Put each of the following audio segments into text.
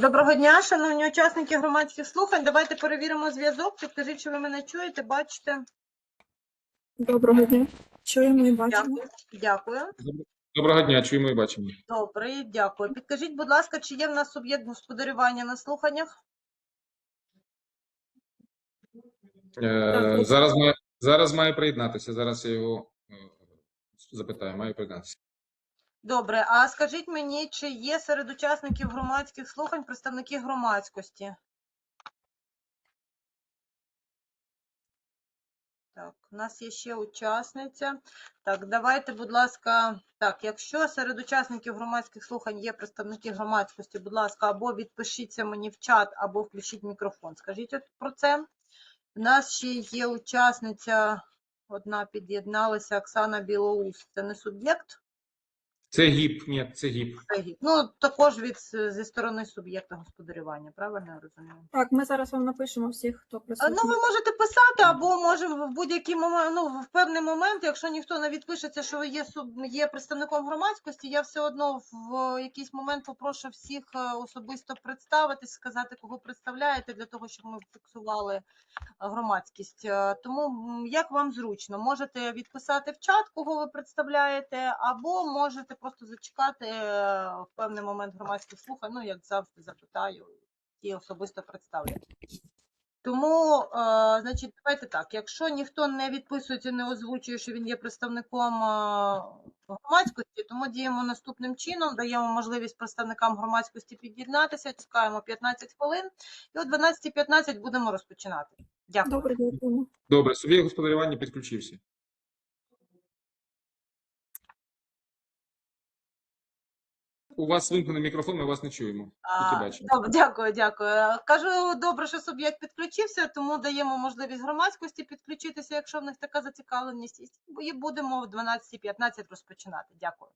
Доброго дня, шановні учасники громадських слухань. Давайте перевіримо зв'язок. Підкажіть, чи ви мене чуєте, бачите? Доброго дня. Чуємо і бачимо. Дякую. Дякую. Доброго дня, чуємо і бачимо. Добре, дякую. Підкажіть, будь ласка, чи є в нас суб'єкт господарювання на слуханнях? Е, зараз, має, зараз має приєднатися. Зараз я його е, запитаю, має приєднатися. Добре, а скажіть мені, чи є серед учасників громадських слухань представники громадськості? Так, у нас є ще учасниця. Так, давайте, будь ласка, так, якщо серед учасників громадських слухань є представники громадськості, будь ласка, або відпишіться мені в чат, або включіть мікрофон. Скажіть от про це. У нас ще є учасниця, одна під'єдналася, Оксана Білоус. Це не суб'єкт? Це гіп, ні, це гіп. Це гід. Ну, також від зі сторони суб'єкта господарювання, правильно я розумію? Так, ми зараз вам напишемо всіх, хто А, присутній. Ну, ви можете писати, або може в будь-який момент, ну в певний момент, якщо ніхто не відпишеться, що ви є суб- є представником громадськості, я все одно в якийсь момент попрошу всіх е, особисто представитись, сказати, кого представляєте, для того, щоб ми фіксували е, громадськість. Е, Тому як вам зручно, можете відписати в чат, кого ви представляєте, або можете просто зачекати е, в певний момент громадських слухань. Ну, як завжди, запитаю і особисто представлю. Тому, е, значить, давайте так. Якщо ніхто не відписується, не озвучує, що він є представником е, громадськості, тому діємо наступним чином, даємо можливість представникам громадськості під'єднатися, чекаємо 15 хвилин, і о 12.15 будемо розпочинати. Дякую. Добре, дякуємо. Добре, суб'єкт господарювання підключився. У вас вимкнений мікрофон, ми вас не чуємо. А, дякую, дякую. Кажу, добре, що суб'єкт підключився, тому даємо можливість громадськості підключитися, якщо в них така зацікавленість, і будемо в 12.15 розпочинати. Дякую.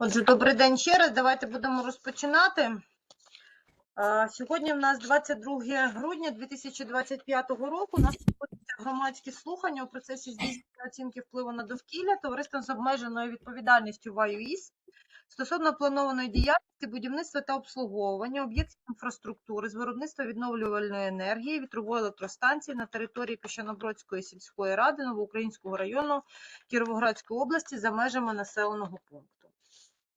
Отже, добрий день ще раз. Давайте будемо розпочинати. Сьогодні в нас 22 грудня 2025 року. У нас проводяться громадські слухання у процесі здійснення оцінки впливу на довкілля товариством з обмеженою відповідальністю ВАЮІС стосовно планованої діяльності будівництва та обслуговування об'єктів інфраструктури з виробництва відновлювальної енергії вітрової електростанції на території Піщанобродської сільської ради Новоукраїнського району Кіровоградської області за межами населеного пункту.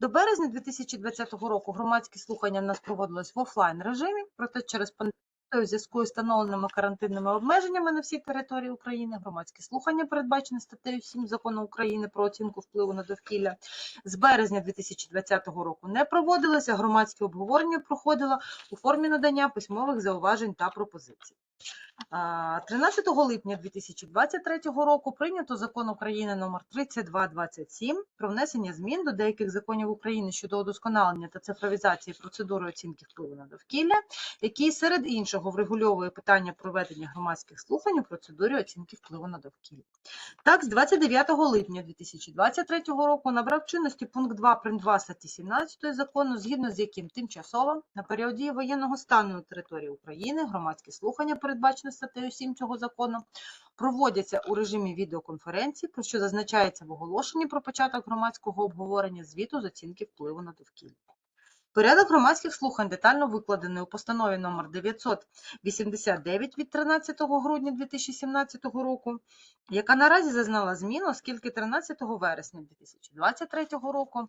До березня 2020 року громадські слухання в нас проводились в офлайн режимі, проте через пандемію у зв'язку з встановленими карантинними обмеженнями на всій території України громадські слухання, передбачені статтею 7 закону України про оцінку впливу на довкілля, з березня 2020 року не проводилися. Громадське обговорення проходило у формі надання письмових зауважень та пропозицій. А, 13 липня 2023 року прийнято закон України номер 3227 про внесення змін до деяких законів України щодо удосконалення та цифровізації процедури оцінки впливу на довкілля, який серед іншого врегульовує питання проведення громадських слухань у процедурі оцінки впливу на довкілля. Так, з 29 липня 2023 року набрав чинності пункт 2 прим. 2 статті 17 закону, згідно з яким тимчасово на період дії воєнного стану на території України громадські слухання, передбачені статтею 7 цього закону, проводяться у режимі відеоконференції, про що зазначається в оголошенні про початок громадського обговорення звіту з оцінки впливу на довкілля. Порядок громадських слухань детально викладений у постанові номер 989 від 13 грудня 2017 року, яка наразі зазнала змін, оскільки 13 вересня 2023 року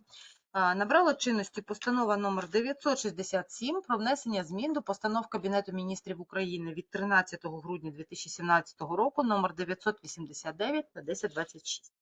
набрала чинності постанова номер 967 про внесення змін до постанов Кабінету міністрів України від 13 грудня 2017 року номер 989 та 1026.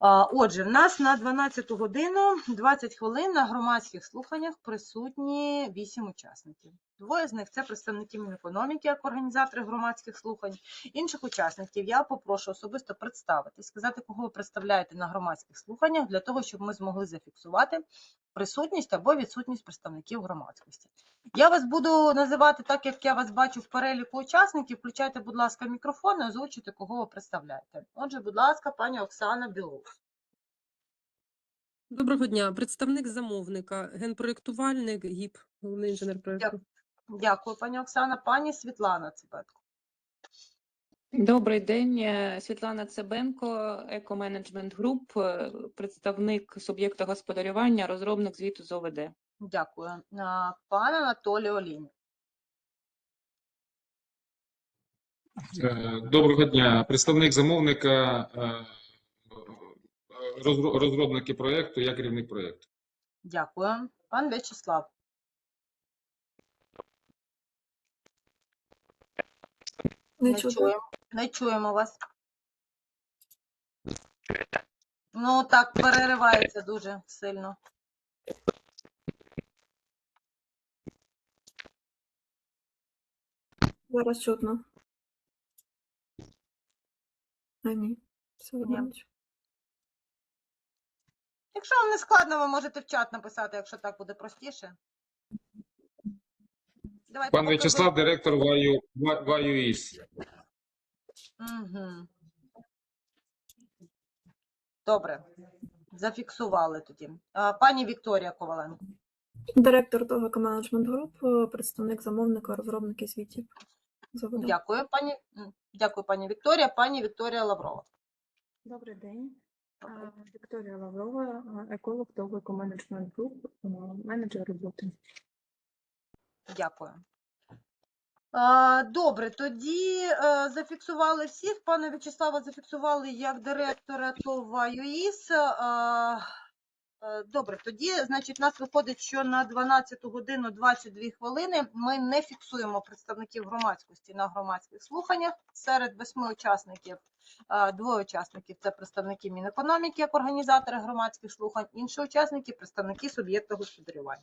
Отже, в нас на 12 годину 20 хвилин на громадських слуханнях присутні 8 учасників. Двоє з них це представники Мінекономіки як організатори громадських слухань. Інших учасників я попрошу особисто представити, сказати, кого ви представляєте на громадських слуханнях, для того, щоб ми змогли зафіксувати присутність або відсутність представників громадськості. Я вас буду називати так, як я вас бачу в переліку учасників. Включайте, будь ласка, мікрофон і озвучуйте, кого ви представляєте. Отже, будь ласка, пані Оксана Білов. Доброго дня. Представник замовника, генпроєктувальник ГІП, головний інженер проєкту. Дякую, пані Оксана. Пані Світлана Цибетко. Добрий день, е, Світлана Цебенко, Екоменеджмент Груп, е, представник суб'єкта господарювання, розробник звіту з ОВД. Дякую. Пан Анатолій Олінь. Е, Доброго дня. Представник замовника, е, е, розро- розробники проєкту, я керівник проєкту. Дякую. Пан В'ячеслав. Не Не чуємо. Не чуємо вас. Ну, так, переривається дуже сильно. Зараз чутно. А ні. Все одно. Якщо вам не складно, ви можете в чат написати, якщо так буде простіше. Давайте, Пан В'ячеслав, директор ВАЮІС. Мгм. Добре. Зафіксували тоді. А, Пані Вікторія Коваленко. Директор того менеджмент груп, е, представник замовника, розробники звітів. Заводу. Дякую, пані. Дякую, пані Вікторія. Пані Вікторія Лаврова. Добрий день. А, Вікторія Лаврова, еколог того менеджмент груп, менеджер роботи. Дякую. Добре, тоді е, зафіксували всіх. Пане В'ячеслава зафіксували як директора ТОВ ЮІС. Е, Добре, тоді, значить, у нас виходить, що на 12 годину 22 хвилини ми не фіксуємо представників громадськості на громадських слуханнях. Серед восьми учасників е, двоє учасників це представники Мінекономіки як організатори громадських слухань, інші учасники представники суб'єкта господарювання.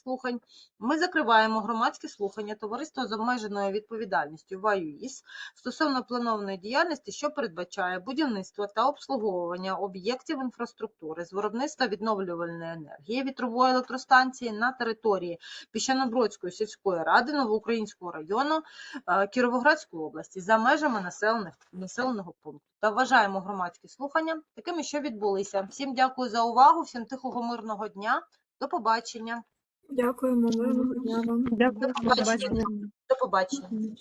слухань, ми закриваємо громадські слухання товариства з обмеженою відповідальністю ВАЮІС стосовно планованої діяльності, що передбачає будівництво та обслуговування об'єктів інфраструктури з виробництва відновлювальної енергії вітрової електростанції на території Піщанобродської сільської ради Новоукраїнського району е, Кіровоградської області за межами населених населеного пункту. Та вважаємо громадські слухання такими, що відбулися. Всім дякую за увагу, всім тихого мирного дня. До побачення. Дякуємо, мирного дня вам. Дякую. До побачення. До побачення.